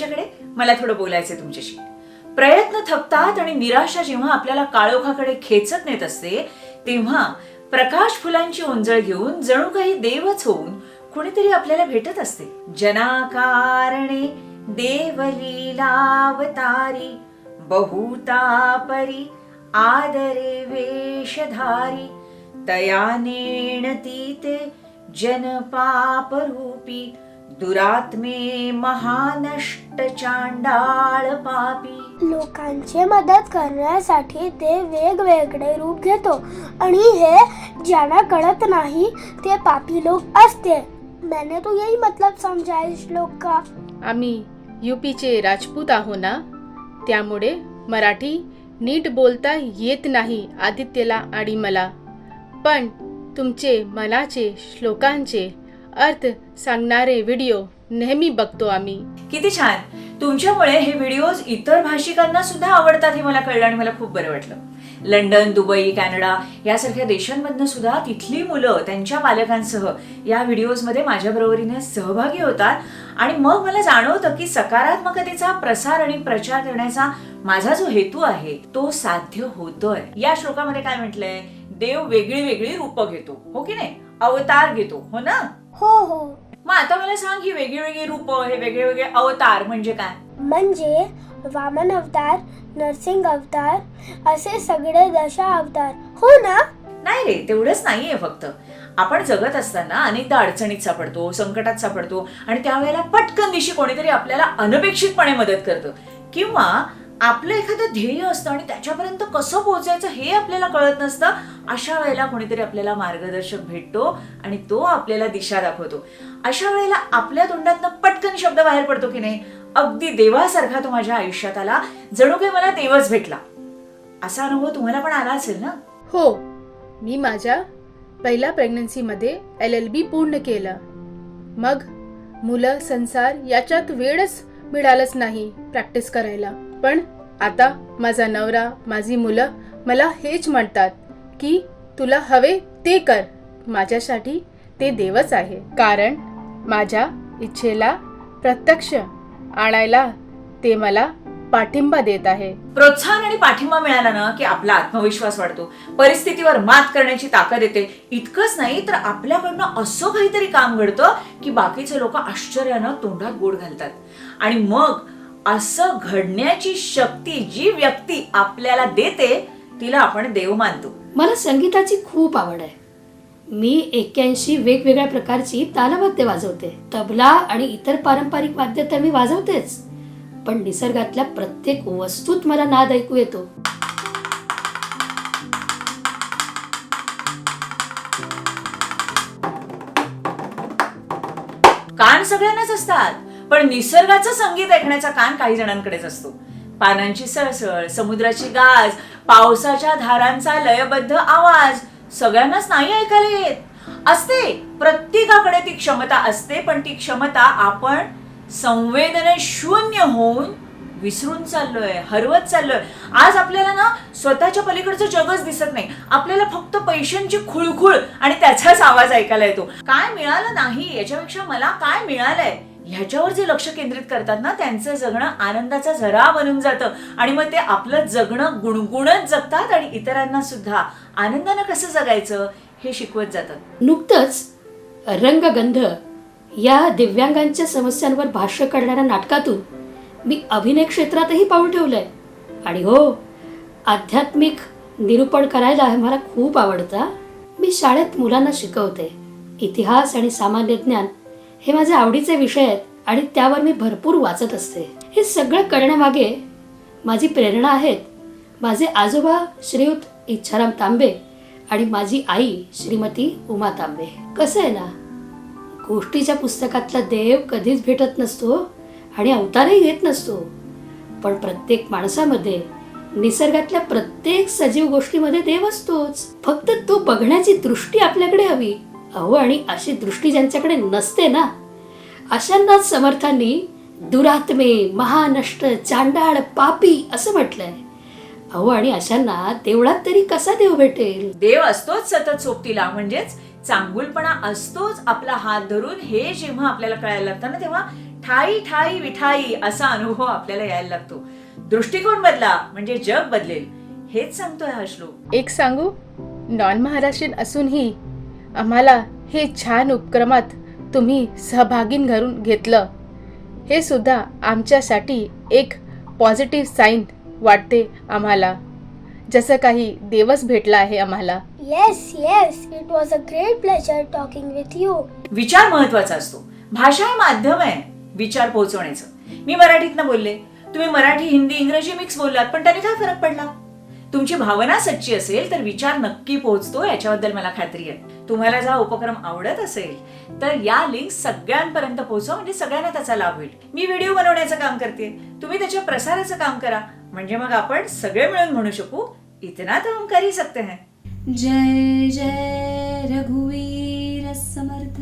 तुमच्याकडे? मला थोडं बोलायचंय तुमच्याशी. प्रयत्न थकतात आणि निराशा जेव्हा आपल्याला काळोखाकडे खेचत नेत असते तेव्हा प्रकाश फुलांची ओंजळ घेऊन जणू काही देवच होऊन कुणीतरी आपल्याला भेटत असते. जनाकारणे देवलीलावतारी बहुतापरी आदरे वेशधारी तयानेण तीते जनपापरूपी दुरात्मे महानष्ट चांडाळ पापी. लोकांची मदत करण्यासाठी ते वेगवेगळे रूप घेतो आणि हे ज्यांना कळत नाही ते पापी लोक असते. मैंने तो यही मतलब समझा इस श्लोक का. आम्ही यूपीचे राजपूत आहो ना? त्यामुळे मराठी नीट बोलता येत नाही आदित्यला आणि मला. पण तुमचे मनाचे श्लोकांचे अर्थ सांगणारे व्हिडिओ नेहमी बघतो आम्ही. किती छान. तुमच्यामुळे हे व्हिडिओज इतर भाषिकांना सुद्धा आवडतात हे मला कळलं आणि मला खूप बरं वाटलं. लंडन दुबई कॅनडा यासारख्या देशांमधनं सुद्धा तिथली मुलं त्यांच्या पालकांसह या व्हिडिओजमध्ये माझ्या बरोबरीने सहभागी होतात. आणि मग मला जाणवतं की सकारात्मकतेचा प्रसार आणि प्रचार करण्याचा माझा जो हेतू आहे तो साध्य होतोय. या श्लोकामध्ये काय म्हटलंय? देव वेगळी वेगळी रूपं घेतो हो की नाही? अवतार घेतो हो ना? हो हो. मग आता मला सांग ही वेगळी वेगळी रूप हे वेगळे वेगळे अवतार म्हणजे काय? म्हणजे वामन अवतार नरसिंग अवतार असे सगळे दशा अवतार. हो ना? नाही रे तेवढंच नाहीये फक्त. आपण जगत असताना अनेकदा अडचणीत सापडतो संकटात सापडतो आणि त्यावेळेला पटकन दिशी कोणीतरी आपल्याला अनपेक्षितपणे मदत करतं. किंवा आपलं एखादं ध्येय असतं आणि त्याच्यापर्यंत कसं पोहोचायचं हे आपल्याला कळत नसतं अशा वेळेला कोणीतरी आपल्याला मार्गदर्शक भेटतो आणि तो आपल्याला दिशा दाखवतो. अशा वेळेला आपल्या तोंडातनं पटकन शब्द बाहेर पडतो की नाही अगदी देवासारखा तो माझ्या आयुष्यात आला जणू काही मला देवच भेटला. असा अनुभव तुम्हाला पण आला असेल ना? हो मी माझ्या पहिल्या प्रेग्नन्सीमध्ये एल एल बी पूर्ण केलं. मग मुलं संसार याच्यात वेळच मिळालंच नाही प्रॅक्टिस करायला. पण आता माझा नवरा माझी मुलं मला हेच म्हणतात की तुला हवे ते कर. माझ्यासाठी ते देवच आहे. कारण माझ्या इच्छेला प्रत्यक्ष आणायला ते मला पाठिंबा देत आहे. प्रोत्साहन आणि पाठिंबा मिळाला ना की आपला आत्मविश्वास वाढतो. परिस्थितीवर मात करण्याची ताकद येते. इतकंच नाही तर आपल्याकडनं असं काहीतरी काम घडतं की बाकीचे लोक आश्चर्यानं तोंडात गोड घालतात. आणि मग असं घडण्याची शक्ती जी व्यक्ती आपल्याला देते तिला आपण देव मानतो. मला संगीताची खूप आवड आहे. मी एक्क्याऐंशी वेगवेगळ्या प्रकारची तालवाद्य वाजवते. तबला आणि इतर पारंपरिक वाद्य तर मी वाजवतेच. पण निसर्गातल्या प्रत्येक वस्तूत मला नाद ऐकू येतो. कान सगळ्यांनाच असतात. पण निसर्गाचं संगीत ऐकण्याचा कान काही जणांकडेच असतो. पानांची सळसळ समुद्राची गाज पावसाच्या धारांचा लयबद्ध आवाज सगळ्यांनाच नाही ऐकायला येत. असते प्रत्येकाकडे ती क्षमता असते पण ती क्षमता आपण संवेदने शून्य होऊन विसरून चाललोय हरवत चाललोय. आज आपल्याला ना स्वतःच्या पलीकडचं जगच दिसत नाही. आपल्याला फक्त पैशांची खुळखुळ आणि त्याचाच आवाज ऐकायला येतो. काय मिळालं नाही? याच्यापेक्षा मला काय मिळालंय? ह्याच्यावर जे लक्ष केंद्रित करतात ना त्यांचं जगणं आनंदाचा झरा बनून जातं. आणि मग ते आपलं जगणं गुणगुणत जगतात आणि इतरांना सुद्धा. आनंदानं कसं जगायचं हे शिकवत जातात. नुकतंच रंगगंध या दिव्यांगांच्या समस्यांवर भाष्य करणाऱ्या नाटकातून मी अभिनय क्षेत्रातही पाऊल ठेवलंय. आणि हो आध्यात्मिक निरूपण करायला मला खूप आवडतं. मी शाळेत मुलांना शिकवते. इतिहास आणि सामान्य ज्ञान हे माझे आवडीचे विषय आहेत आणि त्यावर मी भरपूर वाचत असते. हे सगळं करण्यामागे माझी प्रेरणा आहेत. माझे आजोबा श्रीयुत इच्छाराम तांबे आणि माझी आई श्रीमती उमा तांबे. कसं आहे ना? गोष्टीच्या पुस्तकातला देव कधीच भेटत नसतो आणि अवतारही घेत नसतो. पण प्रत्येक माणसामध्ये निसर्गातल्या प्रत्येक सजीव गोष्टीमध्ये देव असतोच. फक्त तो बघण्याची दृष्टी आपल्याकडे हवी. अहो आणि अशी दृष्टी ज्यांच्याकडे नसते ना अशांनाच समर्थांनी दुरात्मे महानष्ट चांडाळ पापी असं म्हटलंय. अहो आणि अशांना देवळात तरी कसा देव भेटेल? देव असतोच सतत सोबतीला म्हणजेच चांगुलपणा असतोच आपला हात धरून हे जेव्हा आपल्याला कळायला लागतं ना तेव्हा ठाई ठाई विठाई असा अनुभव आपल्याला यायला लागतो. दृष्टिकोन बदला म्हणजे जग बदलेल. हेच सांगतोय हा श्लोक. एक सांगू? नॉन महाराष्ट्रीयन असूनही आम्हाला हे छान उपक्रमात तुम्ही सहभागीन घरून घेतलं. हे सुद्धा आमच्यासाठी एक पॉझिटिव्ह साईन वाटते आम्हाला. जसं काही देवच भेटला आहे आम्हाला. Yes yes it was a great pleasure talking with you विचार महत्त्वाचा असतो. भाषा हे माध्यम आहे विचार पोहोचवण्याचं. मी मराठीतनं बोलले. तुम्ही मराठी हिंदी इंग्रजी मिक्स बोललात पण त्याने काय फरक पडला? तुमची भावना सच्ची असेल तर विचार नक्की पोहोचतो याच्याबद्दल मला खात्री आहे. तुम्हाला जर हा उपक्रम आवडत असेल तर या लिंक सगळ्यांपर्यंत पोहोचवा म्हणजे सगळ्यांना त्याचा लाभ होईल. मी व्हिडिओ बनवण्याचं काम करते. तुम्ही त्याच्या प्रसाराचं काम करा. म्हणजे मग आपण सगळे मिळून म्हणू शकू इतना तर हम कर ही सकते हैं जय जय रघुवीर समर्थ.